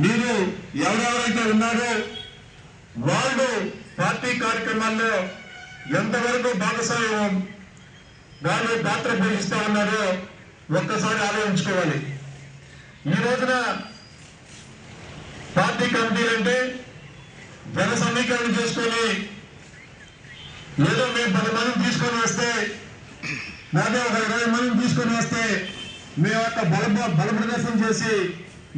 మీరు ఎవరెవరైతే ఉన్నారో వాళ్ళు పార్టీ కార్యక్రమాల్లో ఎంతవరకు భాగస్వామ్యం వాళ్ళు పాత్ర పోషిస్తా ఉన్నారో ఒక్కసారి ఆలోచించుకోవాలి. ఈ రోజున పార్టీ కమిటీలు అంటే జన సమీకరణ చేసుకొని ఏదో మేము పది మందిని తీసుకొని వస్తే లేదా ఒక ఇరవై మందిని తీసుకొని వస్తే మీ యొక్క బల బల ప్రదర్శన చేసి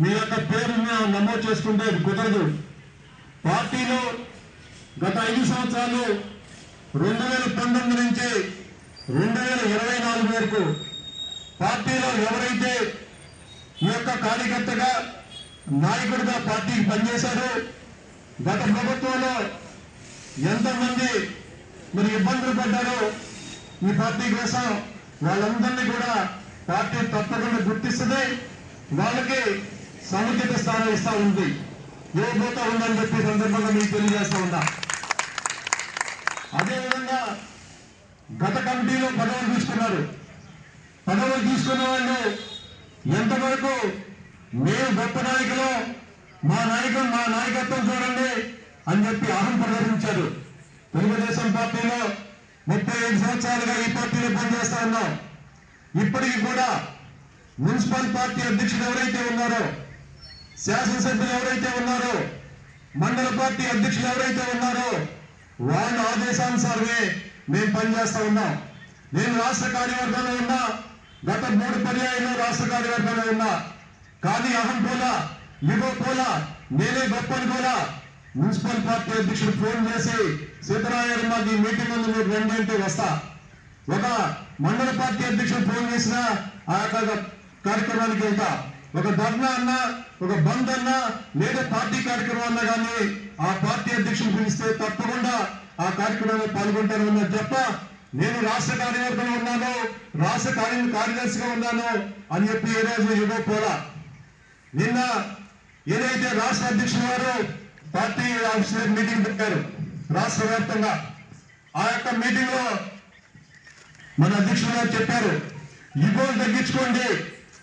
మీ యొక్క పేరుని నమోదు చేసుకుంటే కుదరదు. పార్టీలో గత ఐదు సంవత్సరాలు రెండు వేల పంతొమ్మిది నుంచి రెండు వేల ఇరవై నాలుగు వరకు పార్టీలో ఎవరైతే ఈ యొక్క కార్యకర్తగా నాయకుడిగా పార్టీకి పనిచేశారో గత ప్రభుత్వంలో ఎంతమంది మరి ఇబ్బందులు పడ్డారో ఈ పార్టీ కోసం వాళ్ళందరినీ కూడా పార్టీ తప్పకుండా గుర్తిస్తుంది. వాళ్ళకి సముచిత స్థానం ఇస్తా ఉంది. యోగ్యత ఉందని చెప్పి సందర్భంగా మీకు తెలియజేస్తా ఉన్నా. అదేవిధంగా గత కమిటీలో పదవులు తీసుకున్నారు. పదవులు తీసుకున్న వాళ్ళు ఎంతవరకు మేము గొప్ప నాయకులు మా నాయకులు మా నాయకత్వం చూడండి అని చెప్పి అహం ప్రదర్శించారు తెలుగుదేశం పార్టీలో ముప్పై ఐదు సంవత్సరాలుగా ఈ పార్టీలో పనిచేస్తా ఉన్నాం. ఇప్పటికి కూడా మున్సిపల్ పార్టీ అధ్యక్షుడు ఎవరైతే ఉన్నారో శాసనసభ్యులు ఎవరైతే ఉన్నారో మండల పార్టీ అధ్యక్షులు ఎవరైతే ఉన్నారో వాళ్ళ ఆదేశానుసారమే మేము పనిచేస్తా ఉన్నాం. నేను రాష్ట్ర కార్యవర్గంలో ఉన్నా గత మూడు పర్యాయంలో రాష్ట్ర కార్యవర్గంలో ఉన్నా కానీ అహం పోలా ఇగో పోలా నేనే గొప్ప అనుకోలా మున్సిపల్ పార్టీ అధ్యక్షుడు ఫోన్ చేసి సీతారామయ్య మాకు ఈ మీటింగ్ ముందు మీరు రండి అంటే వస్తా. ఒక మండల పార్టీ అధ్యక్షుడు ఫోన్ చేసినా ఆ యొక్క కార్యక్రమానికి వెళ్తా. ఒక ధర్నా అన్నా ఒక బంద్ అన్నా లేదా పార్టీ కార్యక్రమం అన్నా కానీ ఆ పార్టీ అధ్యక్షుడు పిలిస్తే తప్పకుండా ఆ కార్యక్రమంలో పాల్గొంటాను అన్నారు తప్ప నేను రాష్ట్ర కార్యవర్గంలో ఉన్నాను రాష్ట్ర కార్య కార్యదర్శిగా ఉన్నాను అని చెప్పి ఏ రోజు పోలా. నిన్న ఏదైతే రాష్ట్ర అధ్యక్షుడు వారు పార్టీ ఆఫీసర్ మీటింగ్ పెట్టారు రాష్ట్ర వ్యాప్తంగా ఆ యొక్క మీటింగ్లో మన అధ్యక్షులు గారు చెప్పారు ఇగోలు తగ్గించుకోండి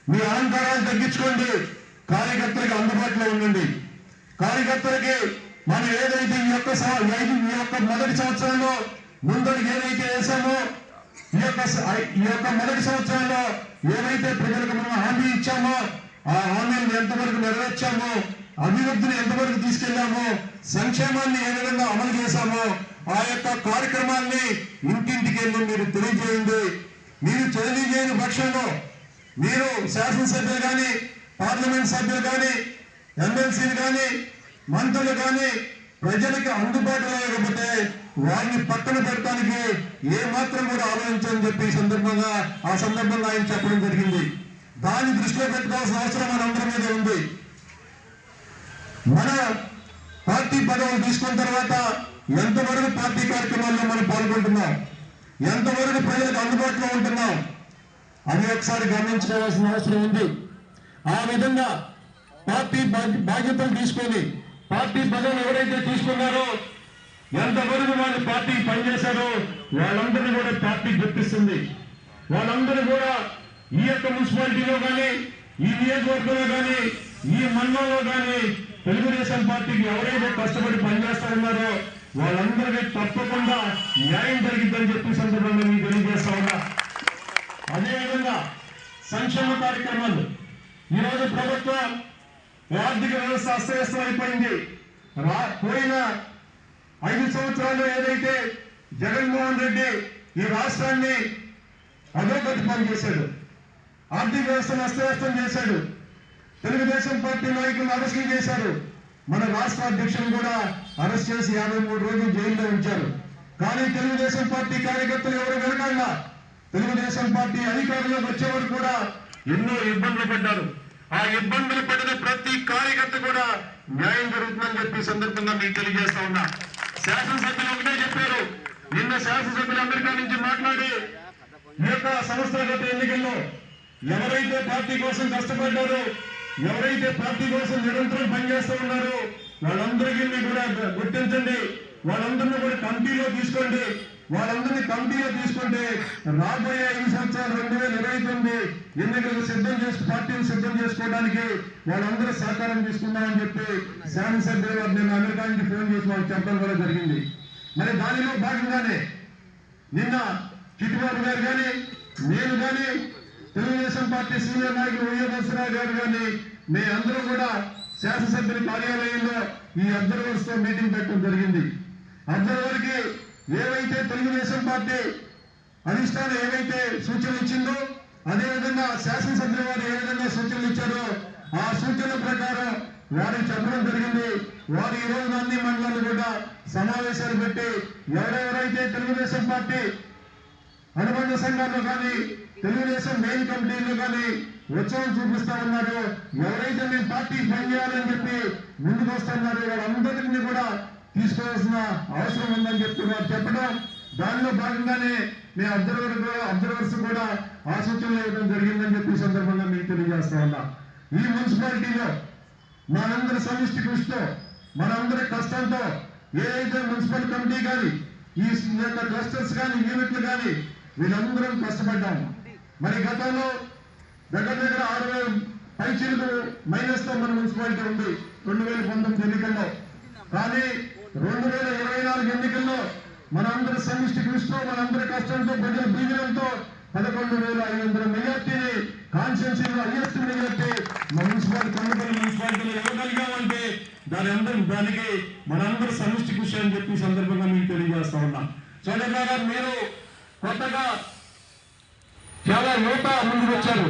మీ అలంకారాలు తగ్గించుకోండి కార్యకర్తలకు అందుబాటులో ఉండండి. కార్యకర్తలకి మనం ఏదైతే ఈ యొక్క ఈ యొక్క మొదటి సంవత్సరంలో ముందరికి ఏదైతే వేసామో ఈ యొక్క ఈ యొక్క మొదటి సంవత్సరంలో ఏవైతే ప్రజలకు మనం హామీ ఇచ్చామో ఆ హామీలను ఎంతవరకు నెరవేర్చామో అభివృద్ధిని ఎంతవరకు తీసుకెళ్ళామో సంక్షేమాన్ని ఏ విధంగా అమలు చేశామో ఆ యొక్క కార్యక్రమాన్ని ఇంటింటికి వెళ్ళి మీరు తెలియజేయండి. మీరు తెలియజేయని పక్షంలో మీరు శాసనసభ్యులు కానీ పార్లమెంట్ సభ్యులు కానీ ఎమ్మెల్సీలు కానీ మంత్రులు కానీ ప్రజలకు అందుబాటులో లేకపోతే వారిని పక్కన పెట్టడానికి ఏ మాత్రం కూడా ఆలోచించని చెప్పి సందర్భంగా ఆ సందర్భంగా ఆయన చెప్పడం జరిగింది. దాన్ని దృష్టిలో పెట్టుకోవాల్సిన అవసరం మనందరి మీద ఉంది. మన పార్టీ పదవులు తీసుకున్న తర్వాత ఎంతవరకు పార్టీ కార్యక్రమాల్లో మనం పాల్గొంటున్నాం? ఎంతవరకు ప్రజలకు అందుబాటులో ఉంటున్నాం? అది ఒకసారి గమనించుకోవాల్సిన అవసరం ఉంది. ఆ విధంగా పార్టీ బాధ్య- బాధ్యతలు తీసుకొని పార్టీ పదవులు ఎవరైతే తీసుకున్నారో ఎంతవరకు వాళ్ళు పార్టీ పనిచేశారో వాళ్ళందరినీ కూడా పార్టీ గుర్తిస్తుంది. వాళ్ళందరూ కూడా ఈ యొక్క మున్సిపాలిటీలో కానీ ఈ నియోజకవర్గంలో కానీ ఈ మండలంలో కానీ తెలుగుదేశం పార్టీకి ఎవరైతే కష్టపడి పనిచేస్తారన్నారో వాళ్ళందరికీ తప్పకుండా న్యాయం జరిగిద్దని చెప్పి సందర్భంగా మీకు తెలియజేస్తా ఉన్నా. అదేవిధంగా సంక్షేమ కార్యక్రమాలు ఈరోజు ప్రభుత్వం ఆర్థిక వ్యవస్థ అస్తవ్యస్తమైపోయింది. రా పోయిన ఐదు సంవత్సరాలు ఏదైతే జగన్మోహన్ రెడ్డి ఈ రాష్ట్రాన్ని అధోగతి పని చేశాడు ఆర్థిక వ్యవస్థను అస్తవ్యస్తం చేశాడు తెలుగుదేశం పార్టీ నాయకులను అరెస్టులు చేశారు మన రాష్ట్ర అధ్యక్షులు కూడా అరెస్ట్ చేసి యాభై మూడు రోజులు జైల్లో ఉంచారు. కానీ తెలుగుదేశం పార్టీ కార్యకర్తలు ఎవరు వెనకాల? తెలుగుదేశం పార్టీ అధికారంలోకి వచ్చేవారు కూడా ఎన్నో ఇబ్బందులు పడ్డారు. ఆ ఇబ్బందులు పడిన ప్రతి కార్యకర్త కూడా న్యాయం జరుగుతుందని చెప్పి సందర్భంగా మీకు తెలియజేస్తా ఉన్నా. శాసనసభ్యులు ఒకటే చెప్పారు. నిన్న శాసనసభ్యులు అమెరికా నుంచి మాట్లాడి ఈ యొక్క సంస్థాగత ఎన్నికల్లో ఎవరైతే పార్టీ కోసం కష్టపడ్డారో ఎవరైతే పార్టీ కోసం నిరంతరం పనిచేస్తూ ఉన్నారో వాళ్ళందరికీ కూడా గుర్తించండి. వాళ్ళందరినీ కూడా కమిటీలో తీసుకోండి. వాళ్ళందరినీ కమిటీలో తీసుకుంటే రాబోయే ఐదు సంవత్సరాలు రెండు వేల ఇరవై తొమ్మిది ఎన్నికలకు సిద్ధం చేసి పార్టీని సిద్ధం చేసుకోవడానికి వాళ్ళందరూ సహకారం తీసుకుందామని చెప్పి శాసనసభ్యులు గారు నేను అమెరికా నుంచి ఫోన్ చేసి వాళ్ళకి చెప్పడం కూడా జరిగింది. మరి దానిలో భాగంగానే నిన్న చిట్టుబాబు గారు కానీ నేను కానీ తెలుగుదేశం పార్టీ సీనియర్ నాయకులు వైఎస్ఆర్ గారు కానీ మీ అందరూ కూడా శాసనసభ్యుల కార్యాలయంలో ఈ అబ్జర్వర్స్తో మీటింగ్ పెట్టడం జరిగింది. అబ్జర్వర్కి ఏవైతే తెలుగుదేశం పార్టీ అధిష్టానం ఏవైతే సూచనలు ఇచ్చిందో అదేవిధంగా శాసనసభ్యుల వారు ఏ విధంగా సూచనలు ఇచ్చారో ఆ సూచనల ప్రకారం వారి చెప్పడం జరిగింది. వారు ఈ రోజు అన్ని మండలాలు కూడా సమావేశాలు పెట్టి ఎవరెవరైతే తెలుగుదేశం పార్టీ అనుబంధ సంఘాల్లో కానీ తెలుగుదేశం మెయిన్ కమిటీలో కానీ ఉత్సవం చూపిస్తా ఉన్నారు ఎవరైతే మేము పార్టీ పనిచేయాలని చెప్పి ముందుకు వస్తున్నారు వాళ్ళందరినీ కూడా తీసుకోవాల్సిన అవసరం ఉందని చెప్పి వారు చెప్పడం దానిలో భాగంగానే మీ అబ్జర్వర్ కూడా అబ్జర్వర్స్ కూడా ఆ సూచనలు ఇవ్వడం జరిగిందని చెప్పి సందర్భంగా మీకు తెలియజేస్తా ఉన్నా. ఈ మున్సిపాలిటీలో మనందరి సమిష్టి కృషితో మనందరి కష్టంతో ఏదైతే మున్సిపల్ కమిటీ కానీ ఈ యొక్క క్లస్టర్స్ కానీ యూనిట్లు కానీ వీళ్ళందరం కష్టపడ్డాము మరి గతంలో దగ్గర దగ్గర ఆరు వేల పైచీలకు మైనస్తో మన మున్సిపాలిటీ ఉంది. రెండు వేల పంతొమ్మిది ఎన్నికల్లో. కానీ రెండు వేల ఇరవై నాలుగు ఎన్నికల్లో మనందరి సమిష్టి కృషితో మనందరి కష్టంతో ప్రజల బీజంతో పదకొండు వేల ఐదు వందల మెజార్టీని కాన్స్టిట్యూన్సీలో హైయెస్ట్ మెజార్టీ మున్సిపాలిటీ మున్సిపాలిటీలు ఇవ్వగలిగామంటే దాని అందరం దానికి మనందరి సమిష్టి కృషి అని చెప్పి సందర్భంగా మీకు తెలియజేస్తా ఉన్నా. సోదరులారా మీరు కొత్తగా చాలా యువత ముందుకు వచ్చారు.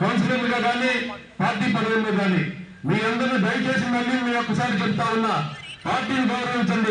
కౌన్సిలర్లుగా కానీ పార్టీ పదవుల్లో కానీ. మీ అందరినీ దయచేసి మళ్ళీ మీ ఒక్కసారి చెప్తా ఉన్నా పార్టీని గౌరవించండి